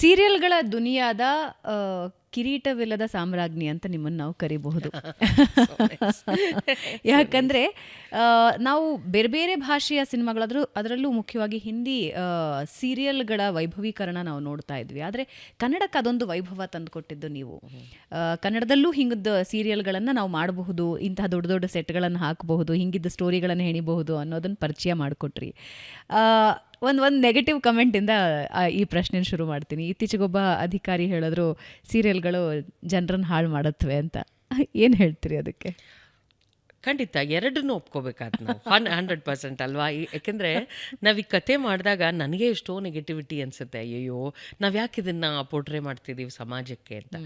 ಸೀರಿಯಲ್ಗಳ ದುನಿಯಾದ ಕಿರೀಟವಿಲ್ಲದ ಸಾಮ್ರಾಜ್ಞಿ ಅಂತ ನಿಮ್ಮನ್ನು ನಾವು ಕರಿಬಹುದು. ಯಾಕಂದ್ರೆ ನಾವು ಬೇರೆ ಬೇರೆ ಭಾಷೆಯ ಸಿನಿಮಾಗಳಾದರೂ ಅದರಲ್ಲೂ ಮುಖ್ಯವಾಗಿ ಹಿಂದಿ ಸೀರಿಯಲ್ಗಳ ವೈಭವೀಕರಣ ನಾವು ನೋಡ್ತಾ ಇದ್ವಿ. ಆದರೆ ಕನ್ನಡಕ್ಕೆ ಅದೊಂದು ವೈಭವ ತಂದುಕೊಟ್ಟಿದ್ದು ನೀವು. ಕನ್ನಡದಲ್ಲೂ ಹಿಂಗದ ಸೀರಿಯಲ್ಗಳನ್ನು ನಾವು ಮಾಡಬಹುದು ಇಂತಹ ದೊಡ್ಡ ದೊಡ್ಡ ಸೆಟ್ಗಳನ್ನು ಹಾಕಬಹುದು ಹಿಂಗಿದ್ದ ಸ್ಟೋರಿಗಳನ್ನು ಹೆಣಿಬಹುದು ಅನ್ನೋದನ್ನು ಪರಿಚಯ ಮಾಡಿಕೊಟ್ರಿ. ಒಂದು ಒಂದು ನೆಗೆಟಿವ್ ಕಮೆಂಟಿಂದ ಈ ಪ್ರಶ್ನೆ ಶುರು ಮಾಡ್ತೀನಿ. ಇತ್ತೀಚೆಗೊಬ್ಬ ಅಧಿಕಾರಿ ಹೇಳಿದ್ರು ಸೀರಿಯಲ್ಗಳು ಜನರನ್ನು ಹಾಳು ಮಾಡತ್ವೆ ಅಂತ. ಏನು ಹೇಳ್ತೀರಿ ಅದಕ್ಕೆ? ಖಂಡಿತ ಎರಡನ್ನು ಒಪ್ಕೋಬೇಕಾದ್ ನಾವು. ಹಂಡ್ರೆಡ್ ಪರ್ಸೆಂಟ್ ಅಲ್ವಾ? ಯಾಕೆಂದರೆ ಯಾಕೆಂದ್ರೆ ನಾವು ಈ ಕತೆ ಮಾಡಿದಾಗ ನನಗೆ ಎಷ್ಟೋ ನೆಗೆಟಿವಿಟಿ ಅನ್ಸುತ್ತೆ. ಅಯ್ಯೋ ನಾವು ಯಾಕೆ ಇದನ್ನು ಪೋರ್ಟ್ರೇ ಮಾಡ್ತಿದ್ದೀವಿ ಸಮಾಜಕ್ಕೆ ಅಂತ.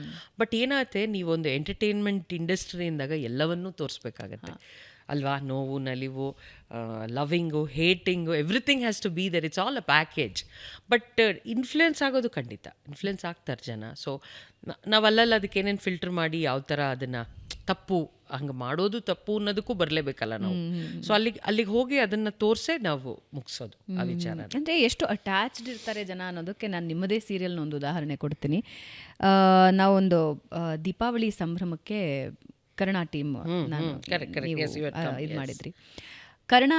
ಬಟ್ ಏನಾಗುತ್ತೆ ನೀವೊಂದು ಎಂಟರ್ಟೈನ್ಮೆಂಟ್ ಇಂಡಸ್ಟ್ರಿ ಅಂದಾಗ ಎಲ್ಲವನ್ನೂ ತೋರಿಸ್ಬೇಕಾಗತ್ತೆ. ಅಲ್ವಾ? ನೋವು ನಲಿವು loving hating everything has to be there it's all a package but influence ಆಗೋದು ಖಂಡಿತ. ಇನ್ಫ್ಲುಯೆನ್ಸ್ ಆಗ್ತಾರೆ ಜನ. ಸೊ ನಾವಲ್ಲಲ್ಲಿ ಅದಕ್ಕೇನೇನು ಅದಕ್ಕೆ ಏನೇನು ಫಿಲ್ಟರ್ ಮಾಡಿ ಯಾವ ಥರ ಅದನ್ನು ತಪ್ಪು ಹಂಗೆ ಮಾಡೋದು ತಪ್ಪು ಅನ್ನೋದಕ್ಕೂ ಬರಲೇಬೇಕಲ್ಲ ನಾವು. ಸೊ ಅಲ್ಲಿಗೆ ಅಲ್ಲಿಗೆ ಹೋಗಿ ಅದನ್ನು ತೋರಿಸೇ ನಾವು ಮುಗಿಸೋದು ಆ ವಿಚಾರ ಅಂದರೆ ಎಷ್ಟು ಅಟ್ಯಾಚ್ಡ್ ಇರ್ತಾರೆ ಜನ ಅನ್ನೋದಕ್ಕೆ ನಾನು ನಿಮ್ಮದೇ ಸೀರಿಯಲ್ನ ಒಂದು ಉದಾಹರಣೆ ಕೊಡ್ತೀನಿ. ನಾವೊಂದು ದೀಪಾವಳಿ ಸಂಭ್ರಮಕ್ಕೆ ಕರ್ಣ ಟೀಮ್ ಇದು ಮಾಡಿದ್ರಿ. ಕರ್ಣ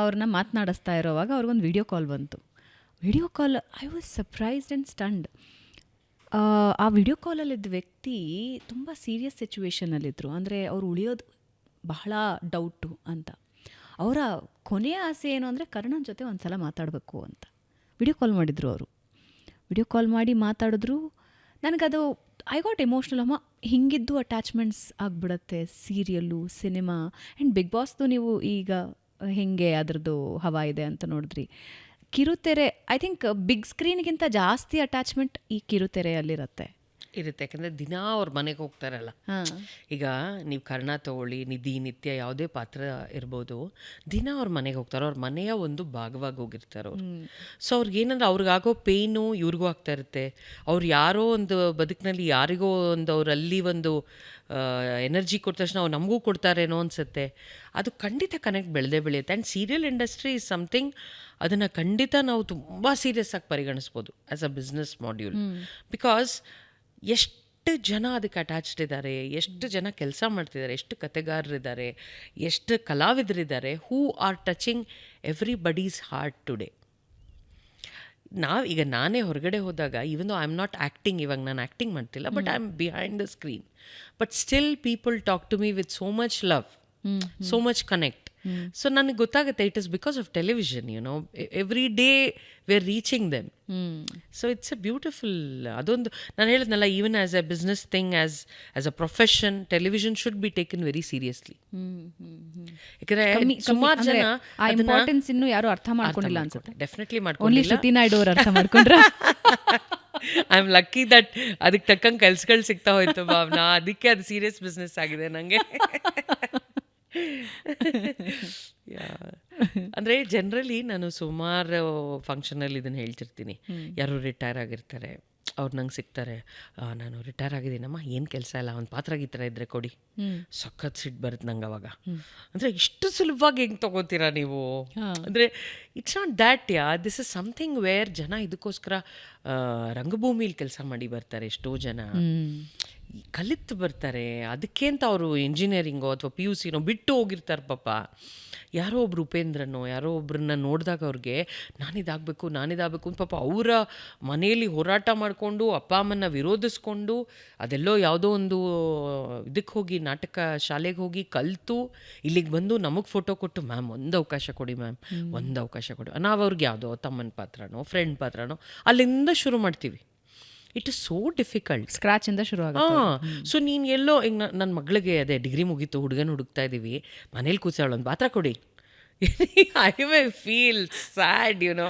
ಅವ್ರನ್ನ ಮಾತನಾಡಿಸ್ತಾ ಇರೋವಾಗ ಅವ್ರಿಗೊಂದು ವಿಡಿಯೋ ಕಾಲ್ ಬಂತು. Video call I was surprised and stunned ಆ ವಿಡಿಯೋ ಕಾಲಲ್ಲಿದ್ದ ವ್ಯಕ್ತಿ ತುಂಬ ಸೀರಿಯಸ್ ಸಿಚುವೇಶನಲ್ಲಿದ್ದರು ಅಂದರೆ ಅವ್ರು ಉಳಿಯೋದು ಬಹಳ ಡೌಟು ಅಂತ. ಅವರ ಕೊನೆಯ ಆಸೆ ಏನು ಅಂದರೆ ಕರ್ಣನ ಜೊತೆ ಒಂದು ಸಲ ಮಾತಾಡಬೇಕು ಅಂತ. ವಿಡಿಯೋ ಕಾಲ್ ಮಾಡಿದರು ಅವರು. ವಿಡಿಯೋ ಕಾಲ್ ಮಾಡಿ ಮಾತಾಡಿದ್ರು. ನನಗದು ಐ ಗಾಟ್ ಎಮೋಷ್ನಲ್ ಅಮ್ಮ, ಹಿಂಗಿದ್ದು ಅಟ್ಯಾಚ್ಮೆಂಟ್ಸ್ ಆಗಿಬಿಡತ್ತೆ ಸೀರಿಯಲ್ಲು ಸಿನಿಮಾ ಆ್ಯಂಡ್ ಬಿಗ್ ಬಾಸ್ದು ನೀವು ಈಗ ಹೆಂಗೆ ಅದರದ್ದು ಹವಾ ಇದೆ ಅಂತ ನೋಡಿದ್ರಿ. ಕಿರುತೆರೆ ಐ ಥಿಂಕ್ ಬಿಗ್ ಸ್ಕ್ರೀನ್ಗಿಂತ ಜಾಸ್ತಿ ಅಟ್ಯಾಚ್ಮೆಂಟ್ ಈ ಕಿರುತೆರೆಯಲ್ಲಿರುತ್ತೆ. ಇರುತ್ತೆ. ಯಾಕಂದರೆ ದಿನ ಅವ್ರ ಮನೆಗೆ ಹೋಗ್ತಾರಲ್ಲ. ಈಗ ನೀವು ಕರ್ಣ ತಗೊಳ್ಳಿ ನಿಧಿ ನಿತ್ಯ ಯಾವುದೇ ಪಾತ್ರ ಇರ್ಬೋದು ದಿನ ಅವ್ರ ಮನೆಗೆ ಹೋಗ್ತಾರೆ ಅವ್ರ ಮನೆಯ ಒಂದು ಭಾಗವಾಗಿ ಹೋಗಿರ್ತಾರೆ ಅವರು. ಸೊ ಅವ್ರಿಗೇನಂದ್ರೆ ಅವ್ರಿಗಾಗೋ ಪೇಯ್ನು ಇವ್ರಿಗೂ ಆಗ್ತಾ ಇರುತ್ತೆ. ಅವ್ರು ಯಾರೋ ಒಂದು ಬದುಕಿನಲ್ಲಿ ಯಾರಿಗೋ ಒಂದು ಅವರಲ್ಲಿ ಒಂದು ಎನರ್ಜಿ ಕೊಟ್ಟ ತಕ್ಷಣ ಅವ್ರು ನಮಗೂ ಕೊಡ್ತಾರೇನೋ ಅನಿಸುತ್ತೆ. ಅದು ಖಂಡಿತ ಕನೆಕ್ಟ್ ಬೆಳೆದೇ ಬೆಳೆಯುತ್ತೆ. And serial industry is something ಅದನ್ನು ಖಂಡಿತ ನಾವು ತುಂಬ ಸೀರಿಯಸ್ ಆಗಿ ಪರಿಗಣಿಸ್ಬೋದು as a business module. Because ಎಷ್ಟು ಜನ ಅದಕ್ಕೆ ಅಟ್ಯಾಚ್ಡ್ ಇದ್ದಾರೆ ಎಷ್ಟು ಜನ ಕೆಲಸ ಮಾಡ್ತಿದ್ದಾರೆ ಎಷ್ಟು ಕತೆಗಾರರಿದ್ದಾರೆ ಎಷ್ಟು ಕಲಾವಿದರಿದ್ದಾರೆ who are touching everybody's heart today ನಾವು ಈಗ ನಾನೇ ಹೊರಗಡೆ ಹೋದಾಗ even I am not acting ಇವಾಗ ನಾನು ಆ್ಯಕ್ಟಿಂಗ್ ಮಾಡ್ತಿಲ್ಲ but I am behind the screen but still people talk to me with so much love so much connect so ನನಗೆ ಗೊತ್ತಾಗುತ್ತೆ it is because of television you know every day we are reaching them so it's a beautiful ಅದೊಂದು ನಾನು ಹೇಳಿದ್ನಲ್ಲ even as a business thing as as a profession television should be taken very seriously ಯಾಕಂದ್ರೆ ಸುಮಾರು ಜನ importance ಇನ್ನೂ ಯಾರು ಅರ್ಥ ಮಾಡ್ಕೊಂಡಿಲ್ಲ ಅನ್ಸುತ್ತೆ. ಡೆಫಿನೆಟ್ಲಿ ಮಾಡ್ಕೊಂಡಿಲ್ಲ. ಶ್ರುತಿ ನಾಯ್ಡು ಅವ್ರು ಅರ್ಥ ಮಾಡ್ಕೊಂಡ್ರ? ಐ ಆಮ್ ಲಕ್ಕಿ ದಟ್ ಅದಕ್ಕೆ ತಕ್ಕಂಗೆ ಕೆಲ್ಸಗಳು ಸಿಗ್ತಾ ಹೋಯ್ತು ಭಾವನಾ. ಅದಕ್ಕೆ ಅದು ಸೀರಿಯಸ್ ಬಿಸ್ನೆಸ್ ಆಗಿದೆ ನನಗೆ ಅಂದರೆ ಜನರಲಿ ನಾನು ಸುಮಾರು ಫಂಕ್ಷನಲ್ಲಿ ಇದನ್ನು ಹೇಳ್ತಿರ್ತೀನಿ. ಯಾರು ರಿಟೈರ್ ಆಗಿರ್ತಾರೆ ಅವ್ರು ನಂಗೆ ಸಿಗ್ತಾರೆ ನಾನು ರಿಟೈರ್ ಆಗಿದ್ದೀನಮ್ಮ ಏನು ಕೆಲಸ ಇಲ್ಲ ಒಂದು ಪಾತ್ರ ಗೀತ್ರ ಇದ್ರೆ ಕೊಡಿ. ಸಖತ್ ಸಿಟ್ಟು ಬರುತ್ತೆ ನಂಗೆ ಅವಾಗ. ಅಂದರೆ ಇಷ್ಟು ಸುಲಭವಾಗಿ ಹೆಂಗೆ ತೊಗೋತೀರಾ ನೀವು? ಅಂದರೆ it's not that yeah this is something where ಜನ ಇದಕ್ಕೋಸ್ಕರ ರಂಗಭೂಮಿಲಿ ಕೆಲಸ ಮಾಡಿ ಬರ್ತಾರೆ ಎಷ್ಟೋ ಜನ. ಕಲಿತು ಬರ್ತಾರೆ. ಅದಕ್ಕೆ ಅಂತ ಅವರು ಇಂಜಿನಿಯರಿಂಗೋ ಅಥವಾ ಪಿ ಯು ಸಿನೋ ಬಿಟ್ಟು ಹೋಗಿರ್ತಾರೆ ಪಾಪ. ಯಾರೋ ಒಬ್ರು ಉಪೇಂದ್ರನೋ ಯಾರೋ ಒಬ್ರನ್ನ ನೋಡಿದಾಗ ಅವ್ರಿಗೆ ನಾನಿದಾಗಬೇಕು ನಾನಿದಾಗಬೇಕು ಅಂತ ಪಾಪ ಅವರ ಮನೆಯಲ್ಲಿ ಹೋರಾಟ ಮಾಡಿಕೊಂಡು ಅಪ್ಪ ಅಮ್ಮನ ವಿರೋಧಿಸ್ಕೊಂಡು ಅದೆಲ್ಲೋ ಯಾವುದೋ ಒಂದು ಇದಕ್ಕೆ ಹೋಗಿ ನಾಟಕ ಶಾಲೆಗೆ ಹೋಗಿ ಕಲಿತು ಇಲ್ಲಿಗೆ ಬಂದು ನಮಗೆ ಫೋಟೋ ಕೊಟ್ಟು ಮ್ಯಾಮ್ ಒಂದು ಅವಕಾಶ ಕೊಡಿ ಮ್ಯಾಮ್ ಒಂದು ಅವಕಾಶ ಕೊಡಿ. ನಾವು ಅವ್ರಿಗೆ ಯಾವುದೋ ತಮ್ಮನ ಪಾತ್ರನೋ ಫ್ರೆಂಡ್ ಪಾತ್ರನೋ ಅಲ್ಲಿಂದ ಶುರು ಮಾಡ್ತೀವಿ. It is so difficult scratch ಇಂದ ಶುರು ಆಗುತ್ತೆ ಸೊ ನೀನು ಎಲ್ಲೋ ಈಗ ನನ್ನ ಮಗಳಿಗೆ ಅದೇ ಡಿಗ್ರಿ ಮುಗೀತು ಹುಡುಗನ ಹುಡುಕ್ತಾ ಇದ್ದೀವಿ ಮನೇಲಿ ಕೂತಾಳ ಒಂದು ಪಾತ್ರ ಕೊಡಿ. I may feel sad you know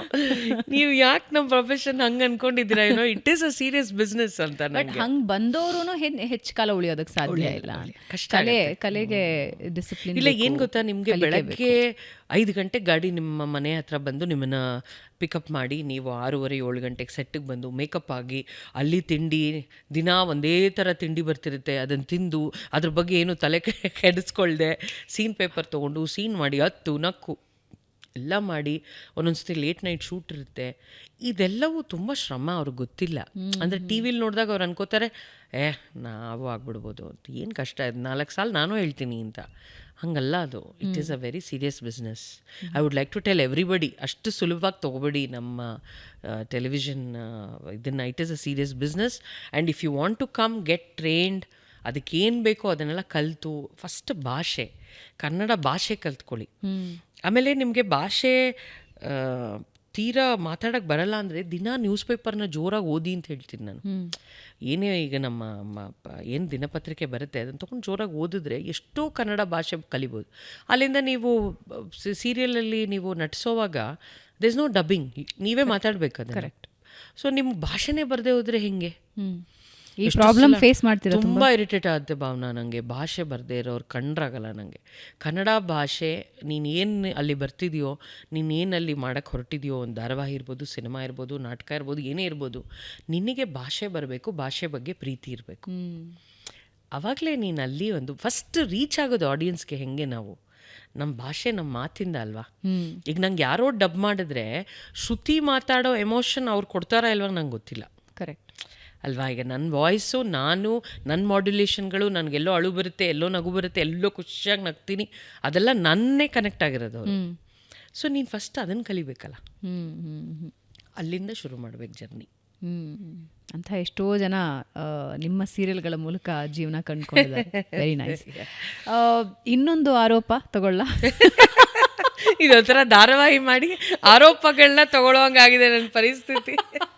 ನೀವು ಯಾಕೆ ನಮ್ಮ ಪ್ರೊಫೆಷನ್ ಹಂಗೆ ಅನ್ಕೊಂಡಿದ್ದೀರಾ ಏನೋ it is a serious business ಅಂತ ಬಟ್ ಹಂಗೆ ಬಂದವರು ಹೆಚ್ಚು ಕಾಲ ಉಳಿಯೋದಕ್ಕೆ ಸಾಧ್ಯ ಇಲ್ಲ. ಕಷ್ಟ ಕಲೆ ಕಲೆಗೆ ಡಿಸಿಪ್ಲಿನ್ ಇಲ್ಲ ಏನು ಗೊತ್ತಾ ನಿಮಗೆ ಬೆಳಗ್ಗೆ ಐದು ಗಂಟೆಗೆ ಗಾಡಿ ನಿಮ್ಮ ಮನೆ ಹತ್ರ ಬಂದು ನಿಮ್ಮನ್ನು ಪಿಕಪ್ ಮಾಡಿ ನೀವು ಆರೂವರೆ ಏಳು ಗಂಟೆಗೆ ಸೆಟ್ಟಿಗೆ ಬಂದು ಮೇಕಪ್ ಆಗಿ ಅಲ್ಲಿ ತಿಂಡಿ ದಿನ ಒಂದೇ ಥರ ತಿಂಡಿ ಬರ್ತಿರುತ್ತೆ. ಅದನ್ನು ತಿಂದು ಅದ್ರ ಬಗ್ಗೆ ಏನು ತಲೆ ಕೆಡಿಸ್ಕೊಳ್ಳದೆ ಕೆಡಿಸ್ಕೊಳ್ದೆ. ಸೀನ್ ಪೇಪರ್ ತೊಗೊಂಡು ಸೀನ್ ಮಾಡಿ ಹತ್ತು ನಕ್ಕು ಎಲ್ಲ ಮಾಡಿ ಒಂದೊಂದು ಸತಿ ಲೇಟ್ ನೈಟ್ ಶೂಟ್ ಇರುತ್ತೆ. ಇದೆಲ್ಲವೂ ತುಂಬ ಶ್ರಮ ಅವ್ರಿಗೆ ಗೊತ್ತಿಲ್ಲ. ಅಂದರೆ ಟಿ ವಿಲಿ ನೋಡಿದಾಗ ಅವ್ರು ಅನ್ಕೋತಾರೆ ಏ ನಾವು ಆಗ್ಬಿಡ್ಬೋದು ಅಂತ. ಏನು ಕಷ್ಟ? ಇದು ನಾಲ್ಕು ಸಾಲ ನಾನು ಹೇಳ್ತೀನಿ ಅಂತ. ಹಂಗಲ್ಲ ಅದು. It is a very serious business I would like to tell everybody ಅಷ್ಟು ಸುಲಭವಾಗಿ ತೊಗೊಬೇಡಿ ನಮ್ಮ ಟೆಲಿವಿಷನ್ ಇದನ್ನು. It is a serious business and if you want to come get trained ಅದಕ್ಕೇನು ಬೇಕೋ ಅದನ್ನೆಲ್ಲ ಕಲಿತು. ಫಸ್ಟ್ ಭಾಷೆ. ಕನ್ನಡ ಭಾಷೆ ಕಲ್ತ್ಕೊಳ್ಳಿ. ಆಮೇಲೆ ನಿಮಗೆ ಭಾಷೆ ತೀರಾ ಮಾತಾಡಕ್ಕೆ ಬರಲ್ಲ ಅಂದರೆ ದಿನ ನ್ಯೂಸ್ ಪೇಪರ್ನ ಜೋರಾಗಿ ಓದಿ ಅಂತ ಹೇಳ್ತೀನಿ ನಾನು. ಏನೇ ಈಗ ನಮ್ಮ ಏನು ದಿನಪತ್ರಿಕೆ ಬರುತ್ತೆ ಅದನ್ನು ತೊಗೊಂಡು ಜೋರಾಗಿ ಓದಿದ್ರೆ ಎಷ್ಟೋ ಕನ್ನಡ ಭಾಷೆ ಕಲಿಬೋದು. ಅಲ್ಲಿಂದ ನೀವು ಸೀರಿಯಲಲ್ಲಿ ನೀವು ನಟಿಸೋವಾಗ ದಿಸ್ ನೋ ಡಬ್ಬಿಂಗ್ ನೀವೇ ಮಾತಾಡ್ಬೇಕು ಕರೆಕ್ಟ್ ಸೊ ನಿಮ್ಮ ಭಾಷೆನೇ ಬರದೇ ಹೋದರೆ ಹೆಂಗೆ? ಈ ಪ್ರಾಬ್ಲಮ್ ಫೇಸ್ ಮಾಡ್ತೀರಾ ತುಂಬ? ಇರಿಟೇಟ್ ಆಗುತ್ತೆ ಭಾವನಾ ನನಗೆ ಭಾಷೆ ಬರದೇ ಇರೋರು ಕಂಡ್ರಾಗಲ್ಲ ನನಗೆ ಕನ್ನಡ ಭಾಷೆ ನೀನು ಏನು ಅಲ್ಲಿ ಬರ್ತಿದೆಯೋ ನೀನು ಏನು ಅಲ್ಲಿ ಮಾಡಕ್ಕೆ ಹೊರಟಿದೆಯೋ ಒಂದು ಧಾರಾವಾಹಿ ಇರ್ಬೋದು ಸಿನಿಮಾ ಇರ್ಬೋದು ನಾಟಕ ಇರ್ಬೋದು ಏನೇ ಇರ್ಬೋದು ನಿನಗೆ ಭಾಷೆ ಬರಬೇಕು ಭಾಷೆ ಬಗ್ಗೆ ಪ್ರೀತಿ ಇರಬೇಕು. ಆವಾಗಲೇ ನೀನು ಅಲ್ಲಿ ಒಂದು ಫಸ್ಟ್ ರೀಚ್ ಆಗೋದು ಆಡಿಯನ್ಸ್ಗೆ ಹೆಂಗೆ ನಾವು? ನಮ್ಮ ಭಾಷೆ ನಮ್ಮ ಮಾತಿಂದ ಅಲ್ವಾ? ಈಗ ನಂಗೆ ಯಾರೋ ಡಬ್ ಮಾಡಿದ್ರೆ ಶ್ರುತಿ ಮಾತಾಡೋ ಎಮೋಷನ್ ಅವ್ರು ಕೊಡ್ತಾರಾ ಇಲ್ವಾ ನಂಗೆ ಗೊತ್ತಿಲ್ಲ. ಕರೆಕ್ಟ್ ಅಲ್ವಾ? ಈಗ ನನ್ನ ವಾಯ್ಸು ನಾನು ನನ್ನ ಮಾಡ್ಯುಲೇಷನ್ಗಳು ನನಗೆಲ್ಲೋ ಅಳು ಬರುತ್ತೆ ಎಲ್ಲೋ ನಗು ಬರುತ್ತೆ ಎಲ್ಲೋ ಖುಷಿಯಾಗಿ ನಗ್ತೀನಿ ಅದೆಲ್ಲ ನನ್ನೇ ಕನೆಕ್ಟ್ ಆಗಿರೋದು ಸೊ ನೀನು ಫಸ್ಟ್ ಅದನ್ನು ಕಲಿಬೇಕಲ್ಲ? ಅಲ್ಲಿಂದ ಶುರು ಮಾಡ್ಬೇಕು ಜರ್ನಿ ಹ್ಮ್ ಅಂತ ಎಷ್ಟೋ ಜನ ನಿಮ್ಮ ಸೀರಿಯಲ್ಗಳ ಮೂಲಕ ಜೀವನ ಕಂಡುಕೊಂಡಿದ್ದಾರೆ. ವೆರಿ ನೈಸ್ ಇನ್ನೊಂದು ಆರೋಪ ತಗೊಳ್ಳ? ಇದೊಂಥರ ಧಾರಾವಾಹಿ ಮಾಡಿ ಆರೋಪಗಳನ್ನ ತಗೊಳ್ಳೋಂಗಾಗಿದೆ ನನ್ನ ಪರಿಸ್ಥಿತಿ.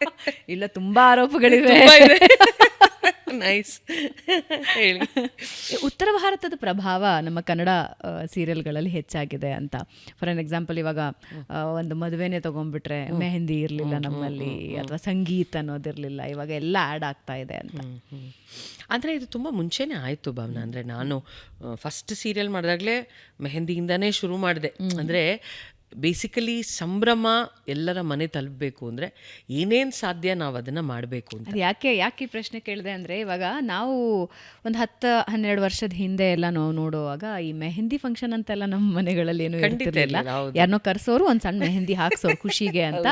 ಇಲ್ಲ ತುಂಬಾ ಆರೋಪಗಳಿವೆ. ನೈಸ್ ಹೇಳಿ. ಉತ್ತರ ಭಾರತದ ಪ್ರಭಾವ ನಮ್ಮ ಕನ್ನಡ ಸೀರಿಯಲ್ಗಳಲ್ಲಿ ಹೆಚ್ಚಾಗಿದೆ ಅಂತ. ಫಾರ್ ಅನ್ ಎಕ್ಸಾಂಪಲ್ ಇವಾಗ ಒಂದು ಮದುವೆನೇ ತಗೊಂಡ್ಬಿಟ್ರೆ ಮೆಹಂದಿ ಇರಲಿಲ್ಲ ನಮ್ಮಲ್ಲಿ ಅಥವಾ ಸಂಗೀತ ಅನ್ನೋದಿರಲಿಲ್ಲ ಇವಾಗ ಎಲ್ಲ ಆ್ಯಡ್ ಆಗ್ತಾ ಇದೆ ಅಂತ. ಅಂದರೆ ಇದು ತುಂಬ ಮುಂಚೆನೇ ಆಯಿತು ಭಾವನಾ. ಅಂದರೆ ನಾನು ಫಸ್ಟ್ ಸೀರಿಯಲ್ ಮಾಡಿದಾಗಲೇ ಮೆಹಂದಿಯಿಂದನೇ ಶುರು ಮಾಡಿದೆ. ಅಂದರೆ ಬೇಸಿಕಲಿ ಸಂಭ್ರಮ ಎಲ್ಲರ ಮನೆ ತಲುಪಬೇಕು ಅಂದರೆ ಏನೇನು ಸಾಧ್ಯ ನಾವು ಅದನ್ನು ಮಾಡಬೇಕು ಅಂತ. ಯಾಕೆ ಯಾಕೆ ಈ ಪ್ರಶ್ನೆ ಕೇಳಿದೆ ಅಂದರೆ ಇವಾಗ ನಾವು ಒಂದು ಹತ್ತು ಹನ್ನೆರಡು ವರ್ಷದ ಹಿಂದೆ ಎಲ್ಲ ನಾವು ನೋಡುವಾಗ ಈ ಮೆಹಂದಿ ಫಂಕ್ಷನ್ ಅಂತೆಲ್ಲ ನಮ್ಮ ಮನೆಗಳಲ್ಲಿ ಏನು ಇರ್ತಿರಲಿಲ್ಲ. ಯಾರನ್ನೋ ಕರೆಸೋರು ಒಂದು ಸಣ್ಣ ಮೆಹಂದಿ ಹಾಕ್ಸೋರು ಖುಷಿಗೆ ಅಂತ.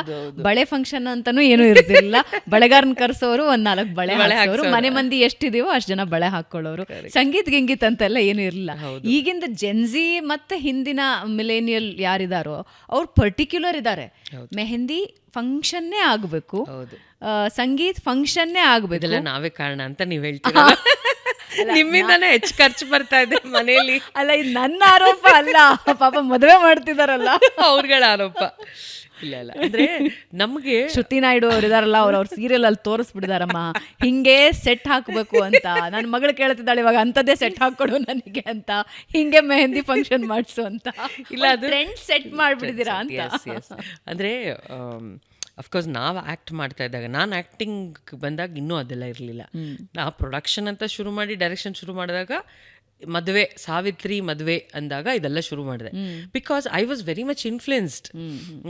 ಬಳೆ ಫಂಕ್ಷನ್ ಅಂತಾನೂ ಏನು ಇರ್ತಿರ್ಲಿಲ್ಲ ಬಳೆಗಾರನ ಕರೆಸೋರು ಒಂದು ನಾಲ್ಕು ಬಳೆ ಹಾಕ್ಸೋರು. ಮನೆ ಮಂದಿ ಎಷ್ಟಿದೆಯೋ ಅಷ್ಟು ಜನ ಬಳೆ ಹಾಕೊಳ್ಳೋರು ಸಂಗೀತ ಗಿಂಗೀತ್ ಅಂತೆಲ್ಲ ಏನು ಇರಲಿಲ್ಲ. ಈಗಿಂದ ಜೆನ್ಜಿ ಮತ್ತೆ ಹಿಂದಿನ ಮಿಲೇನಿಯಲ್ ಯಾರಿದಾರೋ ಅವ್ರು ಪರ್ಟಿಕ್ಯುಲರ್ ಇದ್ದಾರೆ ಮೆಹಂದಿ ಫಂಕ್ಷನ್ನೇ ಆಗಬೇಕು. ಸಂಗೀತ್ ಫಂಕ್ಷನ್ನೇ ಆಗಬೇಕು. ಇದೆಲ್ಲ ನಾವೇ ಕಾರಣ ಅಂತ ನೀವು ಹೇಳ್ತೀರಾ? ನಿಮ್ಮಿಂದಾನೇ ಹೆಚ್ಚು ಖರ್ಚು ಬರ್ತಾ ಇದೆ ಮನೆಯಲ್ಲಿ. ಅಲ್ಲ ಇದು ನನ್ನ ಆರೋಪ ಅಲ್ಲ. ಪಾಪ ಮದುವೆ ಮಾಡ್ತಿದಾರಲ್ಲ. ಅವ್ರಗಳ ಆರೋಪ. ಇಲ್ಲ ಇಲ್ಲ. ಅಂದ್ರೆ ನಮಗೆ ಶ್ರುತಿ ನಾಯ್ಡು ಅವ್ರು ಇದಾರಲ್ಲ ಅವ್ರು ಅವ್ರ ಸೀರಿಯಲ್ ಅಲ್ಲಿ ತೋರಿಸ್ಬಿಡಿದಾರಮ್ಮ ಹಿಂಗೆ ಸೆಟ್ ಹಾಕ್ಬೇಕು ಅಂತ. ನನ್ನ ಮಗಳು ಕೇಳ್ತಿದ್ದಾಳೆ ಇವಾಗ ಅಂಥದ್ದೇ ಸೆಟ್ ಹಾಕೊಡು ನನಗೆ ಅಂತ. ಹಿಂಗೆ ಮೆಹಂದಿ ಫಂಕ್ಷನ್ ಮಾಡಿಸು ಅಂತ. ಇಲ್ಲ, ಅದು- ಟ್ರೆಂಡ್ ಸೆಟ್ ಮಾಡ್ಬಿಡಿದೀರಾ ಅಂತ. ಅಂದ್ರೆ ಅಫ್ಕೋರ್ಸ್ ನಾವು ಆ್ಯಕ್ಟ್ ಮಾಡ್ತಾ ಇದ್ದಾಗ ನಾನು ಆ್ಯಕ್ಟಿಂಗ್ ಬಂದಾಗ ಇನ್ನೂ ಅದೆಲ್ಲ ಇರಲಿಲ್ಲ. ನಾ ಪ್ರೊಡಕ್ಷನ್ ಅಂತ ಶುರು ಮಾಡಿ ಡೈರೆಕ್ಷನ್ ಶುರು ಮಾಡಿದಾಗ ಮದುವೆ ಸಾವಿತ್ರಿ ಮದುವೆ ಅಂದಾಗ ಇದೆಲ್ಲ ಶುರು ಮಾಡಿದೆ. Because I was very much influenced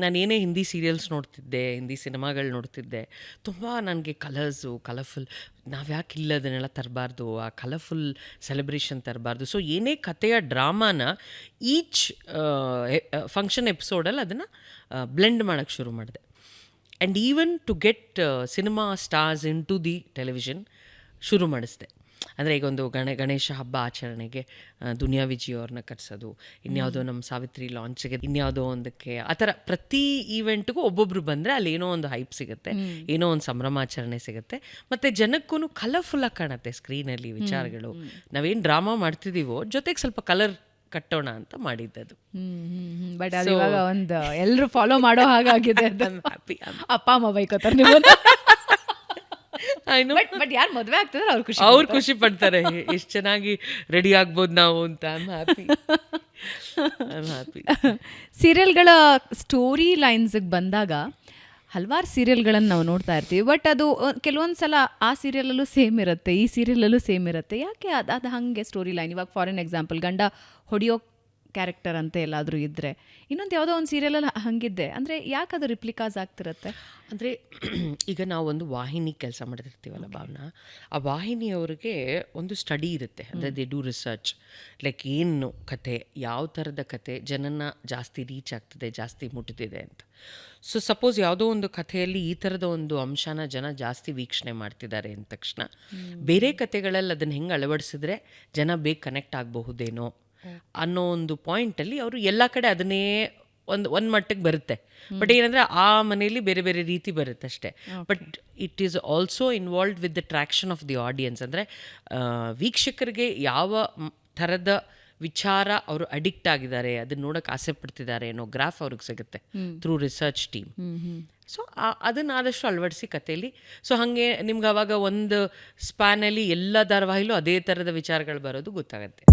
ನಾನು ಏನೇ ಹಿಂದಿ ಸೀರಿಯಲ್ಸ್ ನೋಡ್ತಿದ್ದೆ ಹಿಂದಿ ಸಿನಿಮಾಗಳು ನೋಡ್ತಿದ್ದೆ ತುಂಬ ನನಗೆ ಕಲರ್ಸು ಕಲರ್ಫುಲ್ ನಾವು ಯಾಕೆ ಇಲ್ಲ ಅದನ್ನೆಲ್ಲ ತರಬಾರ್ದು ಆ ಕಲರ್ಫುಲ್ ಸೆಲೆಬ್ರೇಷನ್ ತರಬಾರ್ದು. ಸೊ ಏನೇ ಕಥೆಯ ಡ್ರಾಮಾನ ಈಚ್ ಫಂಕ್ಷನ್ ಎಪಿಸೋಡಲ್ಲಿ ಅದನ್ನು ಬ್ಲೆಂಡ್ ಮಾಡೋಕ್ಕೆ ಶುರು ಮಾಡಿದೆ. And even to get cinema stars into the television ಶುರು ಮಾಡಿಸಿದೆ. ಅಂದರೆ ಈಗ ಒಂದು ಗಣೆ ಗಣೇಶ ಹಬ್ಬ ಆಚರಣೆಗೆ ದುನಿಯಾ ವಿಜಯ್ ಅವ್ರನ್ನ ಕರೆಸೋದು ಇನ್ಯಾವುದೋ ನಮ್ಮ ಸಾವಿತ್ರಿ ಲಾಂಚ್ಗೆ ಇನ್ಯಾವುದೋ ಒಂದಕ್ಕೆ ಆ ಥರ ಪ್ರತಿ ಈವೆಂಟ್ಗೂ ಒಬ್ಬೊಬ್ರು ಬಂದರೆ ಅಲ್ಲಿ ಏನೋ ಒಂದು ಹೈಪ್ ಸಿಗುತ್ತೆ ಏನೋ ಒಂದು ಸಂಭ್ರಮಾಚರಣೆ ಸಿಗುತ್ತೆ. ಮತ್ತು ಜನಕ್ಕೂ ಕಲರ್ಫುಲ್ಲಾಗಿ ಕಾಣುತ್ತೆ ಸ್ಕ್ರೀನಲ್ಲಿ ವಿಚಾರಗಳು. ನಾವೇನು ಡ್ರಾಮಾ ಮಾಡ್ತಿದ್ದೀವೋ ಜೊತೆಗೆ ಸ್ವಲ್ಪ ಕಲರ್ ಕಟ್ಟೋಣ ಅಂತ ಮಾಡಿದ್ದದು. ಬಟ್ ಅದು ಇವಾಗ ಒಂದು ಎಲ್ಲರೂ ಫಾಲೋ ಮಾಡೋ ಹಾಗಾಗಿದೆ ಹ್ಯಾಪಿ ಅಪ್ಪ ಅಮ್ಮ ಬೈಕೋತಾರೆ ನೀವು ಬಟ್ ಬಟ್ ಯಾರು ಮದುವೆ ಆಗ್ತದ್ರೆ ಅವ್ರು ಖುಷಿ ಅವ್ರು ಖುಷಿ ಪಡ್ತಾರೆ. ಎಷ್ಟು ಚೆನ್ನಾಗಿ ರೆಡಿ ಆಗ್ಬೋದು ನಾವು ಅಂತ. I am happy I am happy ಸೀರಿಯಲ್ಗಳ story ಲೈನ್ಸ್ಗೆ ಬಂದಾಗ ಹಲವಾರು ಸೀರಿಯಲ್ಗಳನ್ನು ನಾವು ನೋಡ್ತಾ ಇರ್ತೀವಿ. ಬಟ್ ಅದು ಕೆಲವೊಂದು ಸಲ ಆ ಸೀರಿಯಲಲ್ಲೂ ಸೇಮ್ ಇರುತ್ತೆ ಈ ಸೀರಿಯಲಲ್ಲೂ ಸೇಮ್ ಇರುತ್ತೆ. ಯಾಕೆ ಅದು ಅದು ಹಾಗೆ ಸ್ಟೋರಿ ಲೈನ್ ಇವಾಗ ಫಾರ್ ಎನ್ ಎಕ್ಸಾಂಪಲ್ ಗಂಡ ಹೊಡಿಯೋ ಕ್ಯಾರೆಕ್ಟರ್ ಅಂತ ಎಲ್ಲಾದರೂ ಇದ್ದರೆ ಇನ್ನೊಂದು ಯಾವುದೋ ಒಂದು ಸೀರಿಯಲಲ್ಲಿ ಹಂಗಿದ್ದೆ. ಅಂದರೆ ಯಾಕೆ ಅದು ರಿಪ್ಲಿಕಾಸ್ ಆಗ್ತಿರತ್ತೆ? ಅಂದರೆ ಈಗ ನಾವು ಒಂದು ವಾಹಿನಿ ಕೆಲಸ ಮಾಡ್ತಿರ್ತೀವಲ್ಲ ಭಾವನಾ? ಆ ವಾಹಿನಿಯವ್ರಿಗೆ ಒಂದು ಸ್ಟಡಿ ಇರುತ್ತೆ. ಅಂದರೆ ದೇ ಡೂ ರಿಸರ್ಚ್ ಲೈಕ್ ಏನು ಕತೆ ಯಾವ ಥರದ ಕತೆ ಜನನ ಜಾಸ್ತಿ ರೀಚ್ ಆಗ್ತದೆ ಜಾಸ್ತಿ ಮುಟ್ತಿದೆ ಅಂತ. ಸೊ ಸಪೋಸ್ ಯಾವುದೋ ಒಂದು ಕಥೆಯಲ್ಲಿ ಈ ಥರದ ಒಂದು ಅಂಶನ ಜನ ಜಾಸ್ತಿ ವೀಕ್ಷಣೆ ಮಾಡ್ತಿದ್ದಾರೆ ಅಂದ ತಕ್ಷಣ ಬೇರೆ ಕಥೆಗಳಲ್ಲಿ ಅದನ್ನು ಹೆಂಗೆ ಅಳವಡಿಸಿದ್ರೆ ಜನ ಬೇಗ ಕನೆಕ್ಟ್ ಆಗಬಹುದೇನೋ? ಅನ್ನೋ ಒಂದು ಪಾಯಿಂಟಲ್ಲಿ ಅವರು ಎಲ್ಲ ಕಡೆ ಅದನ್ನೇ ಒಂದು ಒಂದು ಮಟ್ಟಕ್ಕೆ ಬರುತ್ತೆ. ಬಟ್ ಏನಂದರೆ ಆ ಮನೆಯಲ್ಲಿ ಬೇರೆ ಬೇರೆ ರೀತಿ ಬರುತ್ತೆ ಅಷ್ಟೇ. But it is also involve with the traction of the audience ಅಂದರೆ ವೀಕ್ಷಕರಿಗೆ ಯಾವ ತರದ ಥರದ ವಿಚಾರ ಅವರು ಅಡಿಕ್ಟ್ ಆಗಿದ್ದಾರೆ ಅದನ್ನ ನೋಡೋಕೆ ಆಸೆ ಪಡ್ತಿದ್ದಾರೆ ಅನ್ನೋ ಗ್ರಾಫ್ ಅವ್ರಿಗೆ ಸಿಗುತ್ತೆ ಥ್ರೂ ರಿಸರ್ಚ್ ಟೀಮ್ ಸೊ ಅದನ್ನ ಆದಷ್ಟು ಅಳವಡಿಸಿ ಕಥೆಯಲ್ಲಿ ಸೊ ಹಾಗೆ ನಿಮ್ಗೆ ಅವಾಗ ಒಂದು ಸ್ಪ್ಯಾನಲ್ಲಿ ಎಲ್ಲ ಧಾರಾವಾಹಿಲೂ ಅದೇ ಥರದ ವಿಚಾರಗಳು ಬರೋದು ಗೊತ್ತಾಗುತ್ತೆ.